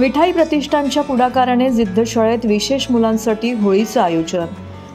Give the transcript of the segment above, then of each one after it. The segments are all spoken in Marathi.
विठाई प्रतिष्ठानच्या पुढाकाराने जिद्द शाळेत विशेष मुलांसाठी होळीचं आयोजन.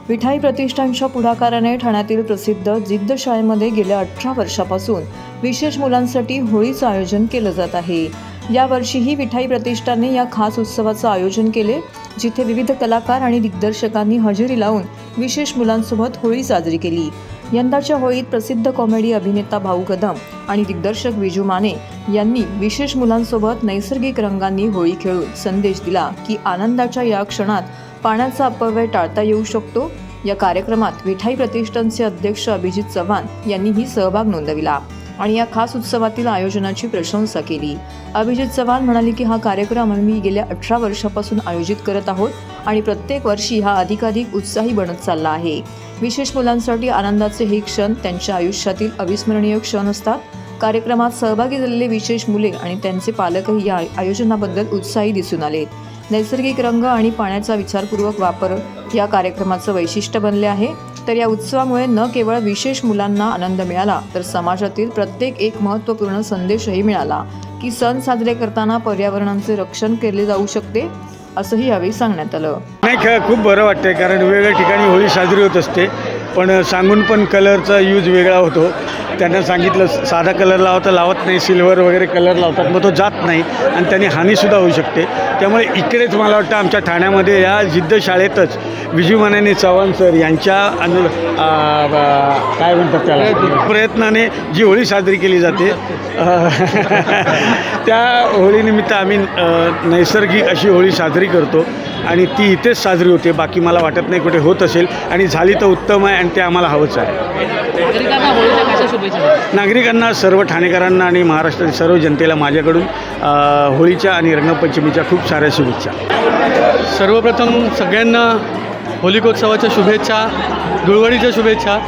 विठाई प्रतिष्ठानच्या पुढाकाराने ठाण्यातील प्रसिद्ध जिद्द शाळेमध्ये गेल्या अठरा वर्षापासून विशेष मुलांसाठी होळीचं आयोजन केलं जात आहे. यावर्षीही विठाई प्रतिष्ठानने या खास उत्सवाचं आयोजन केले जिथे विविध कलाकार आणि दिग्दर्शकांनी हजेरी लावून विशेष मुलांसोबत होळी साजरी केली. यंदाच्या होळीत प्रसिद्ध कॉमेडी अभिनेता भाऊ कदम आणि दिग्दर्शक विजू माने यांनी विशेष मुलांसोबत नैसर्गिक रंगांनी होळी खेळून संदेश दिला की आनंदाच्या या क्षणात पाण्याचा अपव्यय टाळता येऊ शकतो. या कार्यक्रमात विठाई प्रतिष्ठानचे अध्यक्ष अभिजित चव्हाण यांनीही सहभाग नोंदविला आणि या खास उत्सवातील आयोजनाची प्रशंसा केली. अभिजित चव्हाण म्हणाले की हा कार्यक्रम आम्ही गेल्या अठरा वर्षापासून आयोजित करत आहोत आणि प्रत्येक वर्षी हा अधिकाधिक उत्साही बनत चालला आहे. विशेष मुलांसाठी आनंदाचे हे क्षण त्यांच्या आयुष्यातील अविस्मरणीय क्षण असतात. कार्यक्रमात सहभागी झालेले विशेष मुले आणि त्यांचे पालकही या आयोजनाबद्दल उत्साही दिसून आले. नैसर्गिक रंग आणि पाण्याचा विचारपूर्वक वापर या कार्यक्रमाचं वैशिष्ट्य बनले आहे. तर या उत्सवामुळे न केवळ विशेष मुलांना आनंद मिळाला तर समाजातील प्रत्येक एक महत्त्वपूर्ण संदेशही मिळाला. की सण साजरे करताना पर्यावरणाचे रक्षण केले जाऊ शकते असंही यावेळी सांगण्यात आलं. नाही खेळ खूप बरं वाटतं आहे कारण वेगवेगळ्या ठिकाणी होळी साजरी होत असते. पण सांगून पण कलरचा यूज वेगळा होतो. त्यांना सांगितलं साधा कलर लावता लावत नाही सिल्वर वगैरे कलर लावतात मग तो जात नाही आणि त्याने हानीसुद्धा होऊ शकते. त्यामुळे इकडेच मला वाटतं आमच्या ठाण्यामध्ये या जिद्द शाळेतच विजयमानाने चव्हाण सर यांच्या अनु काय म्हणतात त्याला? प्रयत्नाने जी होळी साजरी केली जाते त्या होळीनिमित्त आम्ही नैसर्गिक अशी होळी साजरी करतो. आणि ती इथेच साजरी होते. बाकी मला वाटत नाही कुठे होत असेल. आणि झाली तर उत्तम आहे आणि ते आम्हाला हवंच आहे. नागरिकांना होळीच्या कशा शुभेच्छा देता? नागरिकांना सर्व ठाणेकरांना आणि महाराष्ट्रातील सर्व जनतेला माझ्याकडून होळीच्या आणि रंगपंचमीच्या खूप साऱ्या शुभेच्छा. सर्वप्रथम सगळ्यांना होलिकोत्सवाच्या शुभेच्छा धुळवडीच्या शुभेच्छा.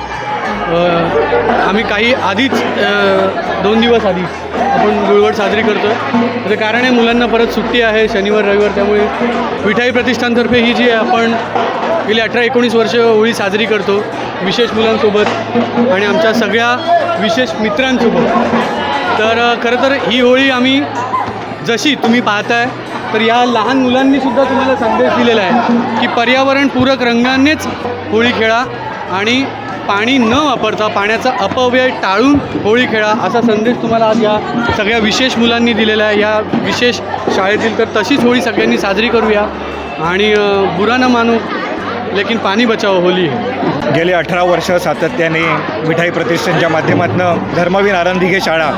आम्ही काही आधीच दोन दिवस आधीच आपण धुळवड साजरी करतो आहे त्याचं कारण आहे मुलांना परत सुट्टी आहे शनिवार रविवार त्यामुळे विठाई प्रतिष्ठानतर्फे ही जी आपण गेली अठरा एकोणीस वर्ष होळी साजरी करतो विशेष मुलांसोबत आणि आमच्या सगळ्या विशेष मित्रांसोबत. तर खरं तर ही होळी आम्ही जशी तुम्ही पाहताय तर या लहान मुलांनी सुद्धा तुम्हाला संदेश दिलेला आहे की पर्यावरणपूरक रंगांनीच होळी खेळा आणि पाणी न वापरता पाण्याचा अपव्यय टाळून होळी खेळा असा संदेश तुम्हाला आज या सगळ्या विशेष मुलांनी दिलेला आहे. या विशेष शाळेतील तर तशीच होळी सगळ्यांनी साजरी करूया. आणि बुरा न मानू लेकिन पाणी बचाव होली है. गेले अठरा वर्ष सातत्याने मिठाई प्रतिष्ठानच्या माध्यमातून धर्मवीर आनंदिघे शाळा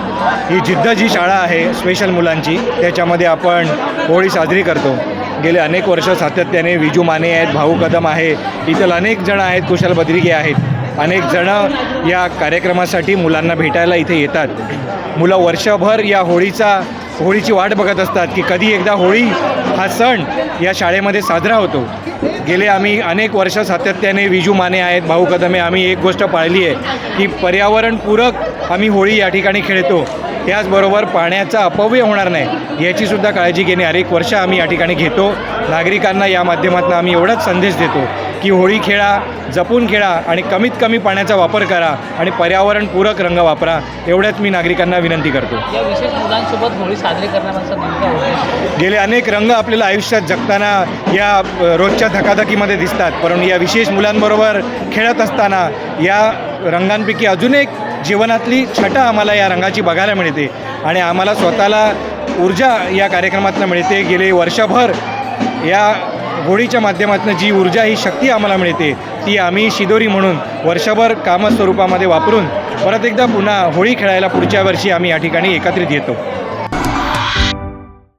ही जिद्द जी शाळा आहे स्पेशल मुलांची. त्याच्यामध्ये आपण होळी साजरी करतो. गेले अनेक वर्ष सातत्याने विजू माने आहेत भाऊ कदम आहे इतर अनेक जण आहेत कुशल बद्रिके आहेत. अनेक जणं या कार्यक्रमासाठी मुलांना भेटायला इथे येतात. मुलं वर्षभर या होळीचा होळीची वाट बघत असतात की कधी एकदा होळी हा सण या शाळेमध्ये साजरा होतो. गेले आम्ही अनेक वर्ष सातत्याने विजू माने आहेत भाऊ कदमे आम्ही एक गोष्ट पाळली आहे की पर्यावरणपूरक आम्ही होळी या ठिकाणी खेळतो. त्याचबरोबर पाण्याचा अपव्यय होणार नाही याचीसुद्धा काळजी घेणे अनेक वर्ष आम्ही या ठिकाणी घेतो. नागरिकांना या माध्यमातून आम्ही एवढाच संदेश देतो. की होळी खेळा जपून खेळा आणि कमीत कमी पाण्याचा वापर करा आणि पर्यावरणपूरक रंग वापरा एवढ्याच मी नागरिकांना विनंती करतो. या विशेष मुलांसोबत होळी साजरी उद्देश गेले अनेक रंग आपल्याला आयुष्यात जगताना या रोजच्या धकाधकीमध्ये दिसतात परंतु या विशेष मुलांबरोबर खेळत असताना या रंगांपैकी अजून एक जीवनातली छटा आम्हाला या रंगाची बघायला मिळते आणि आम्हाला स्वतःला ऊर्जा या कार्यक्रमातून मिळते. गेले वर्षभर या होळीच्या माध्यमातून जी ऊर्जा ही शक्ती आम्हाला मिळते ती आम्ही शिदोरी म्हणून वर्षभर कामस्वरूपामध्ये वापरून परत एकदा पुन्हा होळी खेळायला पुढच्या वर्षी आम्ही या ठिकाणी एकत्रित येतो.